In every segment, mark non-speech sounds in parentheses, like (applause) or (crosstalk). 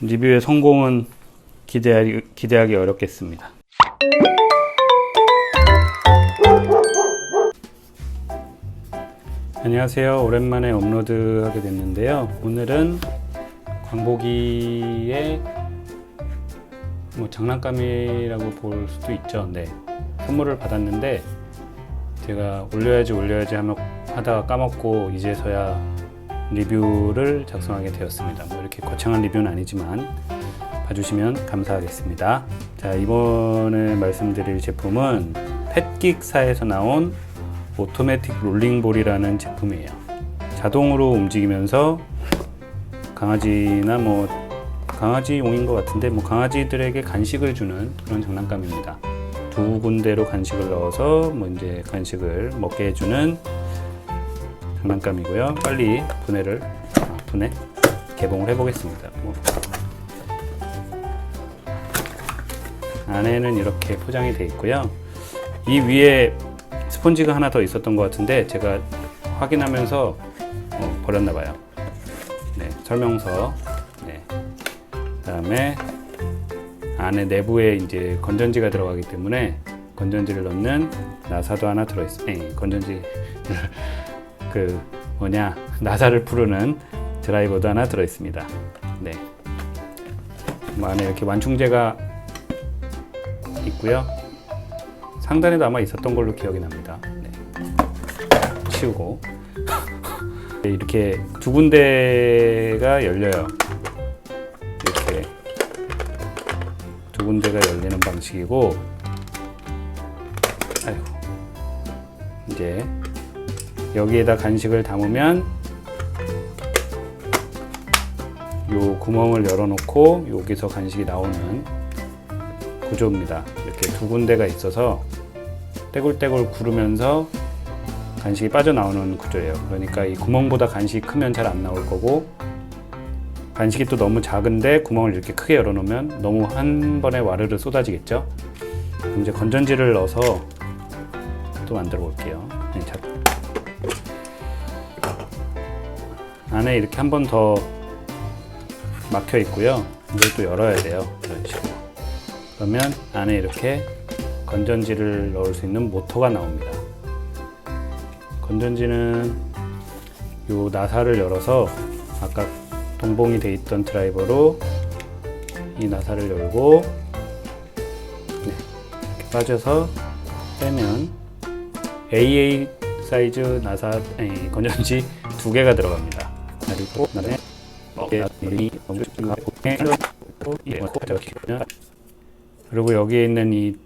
리뷰의 성공은 기대하기, 기대하기 어렵겠습니다. 안녕하세요. 오랜만에 업로드하게 됐는데요. 오늘은 광복이의 뭐 장난감이라고 볼 수도 있죠. 네. 선물을 받았는데 제가 올려야지 올려야지 하며 하다가 까먹고 이제서야 리뷰를 작성하게 되었습니다. 뭐 이렇게 거창한 리뷰는 아니지만 봐주시면 감사하겠습니다. 자 이번에 말씀드릴 제품은 펫긱사에서 나온 오토매틱 롤링볼이라는 제품이에요. 자동으로 움직이면서 강아지나 뭐 강아지 용인 것 같은데 뭐 강아지들에게 간식을 주는 그런 장난감입니다. 두 군데로 간식을 넣어서 뭐 이제 간식을 먹게 해주는 장난감이고요. 빨리 분해를 아, 분해 개봉을 해보겠습니다. 뭐. 안에는 이렇게 포장이 되어 있고요. 이 위에 스펀지가 하나 더 있었던 것 같은데 제가 확인하면서 어, 버렸나 봐요. 네, 설명서. 네. 그다음에 안에 내부에 이제 건전지가 들어가기 때문에 건전지를 넣는 나사도 하나 들어 있어. 네, 건전지 (laughs) 그 뭐냐 나사를 푸르는 드라이버도 하나 들어 있습니다. 네. 뭐 안에 이렇게 완충제가 있고요. 상단에도 아마 있었던 걸로 기억이 납니다. 네. 치우고 (laughs) 네, 이렇게 두 군데가 열려요. 이렇게 두 군데가 열리는 방식이고, 아이고 이제 여기에다 간식을 담으면 요 구멍을 열어놓고 여기서 간식이 나오는 구조입니다. 이렇게 두 군데가 있어서 떼굴떼굴 구르면서 간식이 빠져나오는 구조예요. 그러니까 이 구멍보다 간식이 크면 잘 안 나올 거고 간식이 또 너무 작은데 구멍을 이렇게 크게 열어놓으면 너무 한 번에 와르르 쏟아지겠죠. 그럼 이제 건전지를 넣어서 또 만들어 볼게요. 네, 자- 안에 이렇게 한 번 더 막혀 있고요. 이걸 또 열어야 돼요. 이런 식으로. 그러면 안에 이렇게 건전지를 넣을 수 있는 모터가 나옵니다. 건전지는 요 나사를 열어서 아까 동봉이 돼 있던 드라이버로 이 나사를 열고 네, 이렇게 빠져서 빼면 AA 사이즈 나사 아니, 건전지 두 개가 들어갑니다. 그리고 그다음에 그리고 여기에 있는 이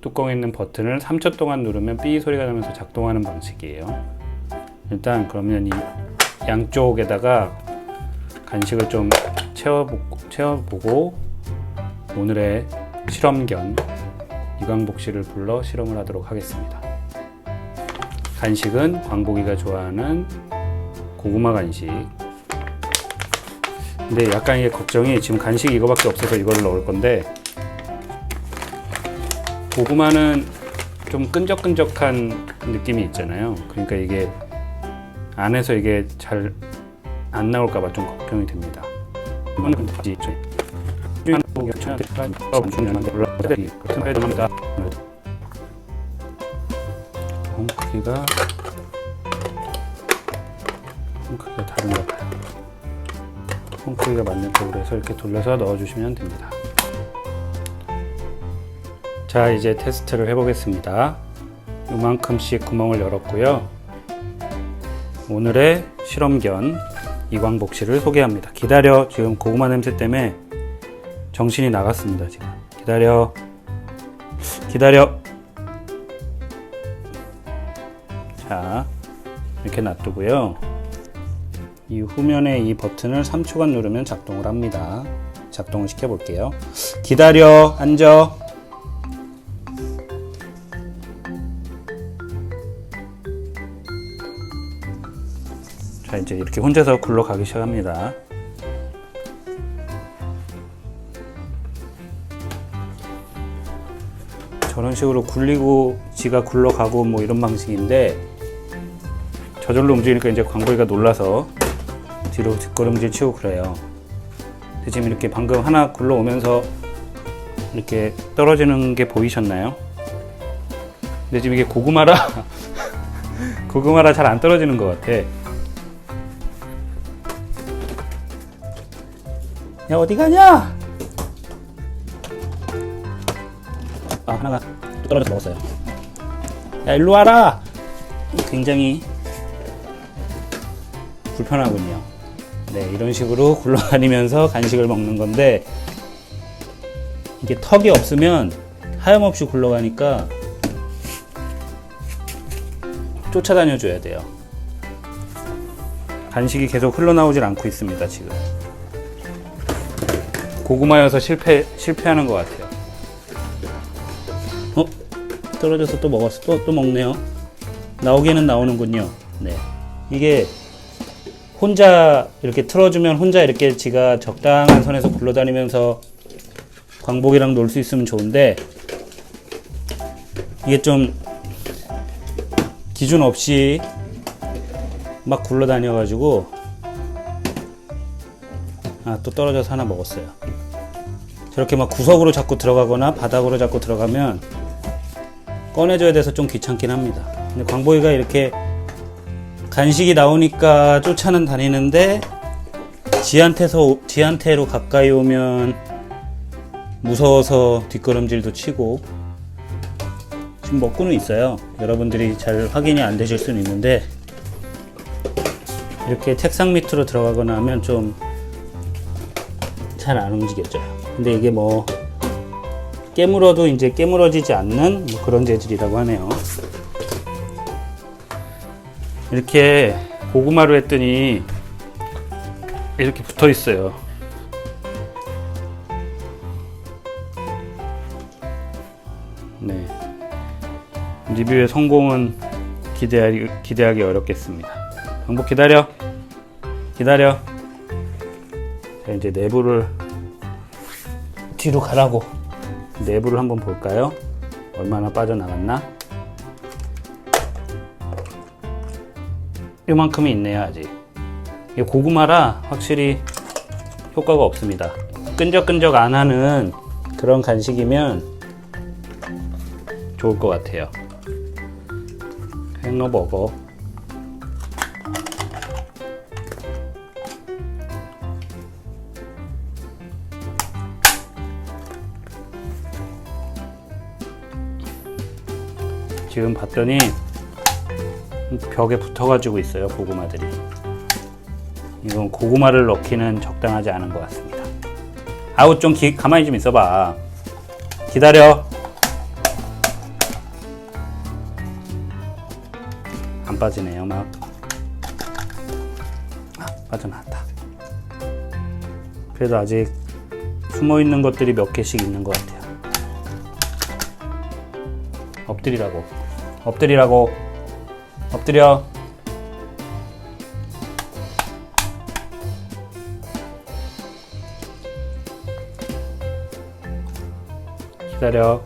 뚜껑에 있는 버튼을 3초 동안 누르면 삐 소리가 나면서 작동하는 방식이에요. 일단 그러면 이 양쪽에다가 간식을 좀 채워보고, 채워보고 오늘의 실험견 이광복 씨를 불러 실험을 하도록 하겠습니다. 간식은 광복이가 좋아하는 고구마 간식. 근데 약간 이게 걱정이 지금 간식이 이거밖에 없어서 이거를 넣을 건데 고구마는 좀 끈적끈적한 느낌이 있잖아요. 그러니까 이게 안에서 이게 잘 안 나올까봐 좀 걱정이 됩니다. 홈 크기가 홈 크기가 다른가 봐요. 홈 크기가 맞는 쪽으로 해서 이렇게 돌려서 넣어주시면 됩니다. 자 이제 테스트를 해보겠습니다. 이만큼씩 구멍을 열었고요. 오늘의 실험견 이광복 씨를 소개합니다. 기다려 지금 고구마 냄새 때문에 정신이 나갔습니다. 지금 기다려 기다려 자 이렇게 놔두고요. 이 후면에 이 버튼을 3초간 누르면 작동을 합니다. 작동을 시켜 볼게요. 기다려 앉아 자 이제 이렇게 혼자서 굴러가기 시작합니다. 저런 식으로 굴리고 지가 굴러가고 뭐 이런 방식인데 저절로 움직이니까 이제 광고이가 놀라서 뒤로 뒷걸음질 치고 그래요. 지금 이렇게 방금 하나 굴러오면서 이렇게 떨어지는 게 보이셨나요? 근데 지금 이게 고구마라 (laughs) 고구마라 잘 안 떨어지는 것 같아. 야 어디 가냐? 아 하나가 또 떨어져서 먹었어요. 야 일로 와라. 굉장히 불편하군요. 네 이런 식으로 굴러다니면서 간식을 먹는 건데 이게 턱이 없으면 하염없이 굴러가니까 쫓아다녀 줘야 돼요. 간식이 계속 흘러나오질 않고 있습니다, 지금. 고구마여서 실패, 실패하는 것 같아요. 어? 떨어져서 또 먹었어. 또, 또 먹네요. 나오기는 나오는군요. 네. 이게 혼자 이렇게 틀어주면 혼자 이렇게 지가 적당한 선에서 굴러다니면서 광복이랑 놀 수 있으면 좋은데 이게 좀 기준 없이 막 굴러다녀 가지고 아 또 떨어져서 하나 먹었어요. 저렇게 막 구석으로 자꾸 들어가거나 바닥으로 자꾸 들어가면 꺼내줘야 돼서 좀 귀찮긴 합니다. 근데 광복이가 이렇게 간식이 나오니까 쫓아는 다니는데 지한테서 지한테로 가까이 오면 무서워서 뒷걸음질도 치고 지금 먹고는 있어요. 여러분들이 잘 확인이 안 되실 수는 있는데 이렇게 책상 밑으로 들어가거나 하면 좀 잘 안 움직여져요. 근데 이게 뭐 깨물어도 이제 깨물어지지 않는 뭐 그런 재질이라고 하네요. 이렇게 고구마로 했더니 이렇게 붙어 있어요. 네. 리뷰의 성공은 기대하기, 기대하기 어렵겠습니다. 정복 기다려. 기다려. 자, 이제 내부를 뒤로 가라고. 내부를 한번 볼까요? 얼마나 빠져나갔나? 요만큼이 있네요, 아직. 이게 고구마라 확실히 효과가 없습니다. 끈적끈적 안 하는 그런 간식이면 좋을 것 같아요. 먹어. 지금 봤더니 벽에 붙어가지고 있어요 고구마들이. 이건 고구마를 넣기는 적당하지 않은 것 같습니다. 아우 좀 기, 가만히 좀 있어봐. 기다려. 안 빠지네요 막. 아, 빠져나왔다. 그래도 아직 숨어 있는 것들이 몇 개씩 있는 것 같아요. 엎드리라고. 엎드리라고. 엎드려. 기다려.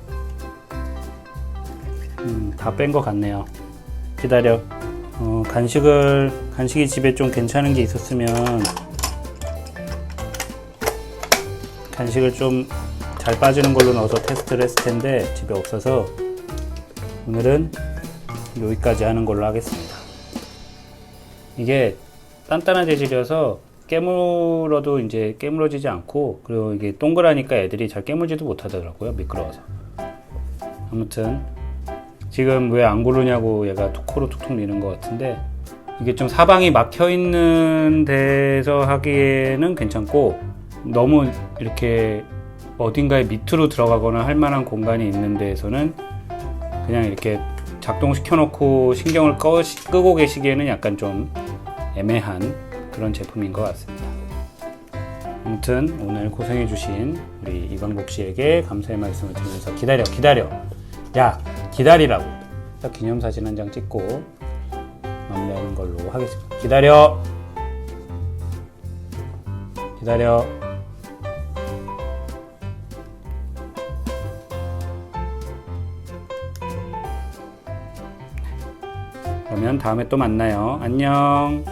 음, 다뺀 것 같네요. 기다려. 어, 간식을, 간식이 집에 좀 괜찮은 게 있었으면, 간식을 좀 잘 빠지는 걸로 넣어서 테스트를 했을 텐데, 집에 없어서, 오늘은 여기까지 하는 걸로 하겠습니다. 이게 단단한 재질이어서 깨물어도 이제 깨물어지지 않고 그리고 이게 동그라니까 애들이 잘 깨물지도 못하더라고요 미끄러워서 아무튼 지금 왜 안 고르냐고 얘가 코로 툭툭 미는 것 같은데 이게 좀 사방이 막혀 있는 데서 하기에는 괜찮고 너무 이렇게 어딘가에 밑으로 들어가거나 할 만한 공간이 있는 데에서는 그냥 이렇게 작동시켜 놓고 신경을 꺼, 끄고 계시기에는 약간 좀 애매한 그런 제품인 것 같습니다. 아무튼 오늘 고생해 주신 우리 이광복 씨에게 감사의 말씀을 드리면서 기다려 기다려 야 기다리라고 딱 기념사진 한 장 찍고 마무리하는 걸로 하겠습니다. 기다려 기다려 다음에 또 만나요. 안녕.